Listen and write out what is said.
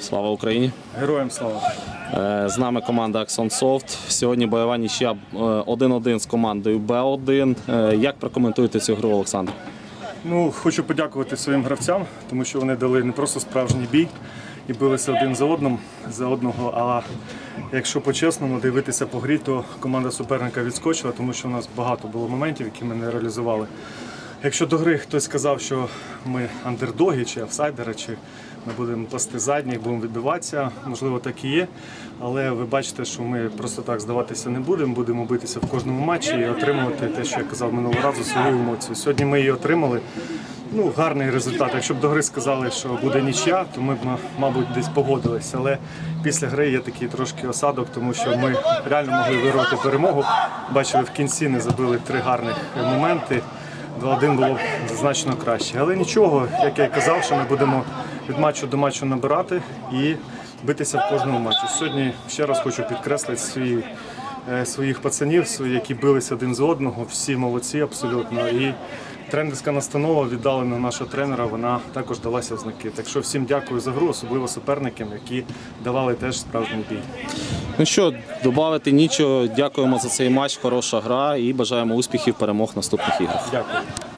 Слава Україні! Героям слава. Е, З нами команда Axon Soft. Сьогодні бойова нічия е, 1-1 з командою Б1. Е, Як прокоментуєте цю гру, Олександр? Ну, хочу подякувати своїм гравцям, тому що вони дали не просто справжній бій і билися один за одним за одного. А якщо по-чесному дивитися по грі, то команда суперника відскочила, тому що у нас багато було моментів, які ми не реалізували. Якщо до гри хтось сказав, що ми андердоги чи офсайдери, чи ми будемо пасти задніх, будемо відбиватися, можливо, так і є. Але ви бачите, що ми просто так здаватися не будемо, будемо битися в кожному матчі і отримувати те, що я казав минулого разу, свою емоцію. Сьогодні ми її отримали. Ну, гарний результат. Якщо б до гри сказали, що буде нічия, то ми б, мабуть, десь погодилися. Але після гри є такий трошки осадок, тому що ми реально могли вирвати перемогу. Бачили, в кінці не забили три гарних моменти. 2-1 було б значно краще. Але нічого, як я казав, що ми будемо від матчу до матчу набирати і битися в кожному матчі. Сьогодні ще раз хочу підкреслити свої, е, своїх пацанів, які билися один з одного. Всі молодці абсолютно. І тренерська настанова віддалена нашого тренера, вона також далася в знаки. Так що всім дякую за гру, особливо суперникам, які давали теж справжній бій. Ну що, додати нічого. Дякуємо за цей матч. Хороша гра і бажаємо успіхів, перемог в наступних іграх. Дякую.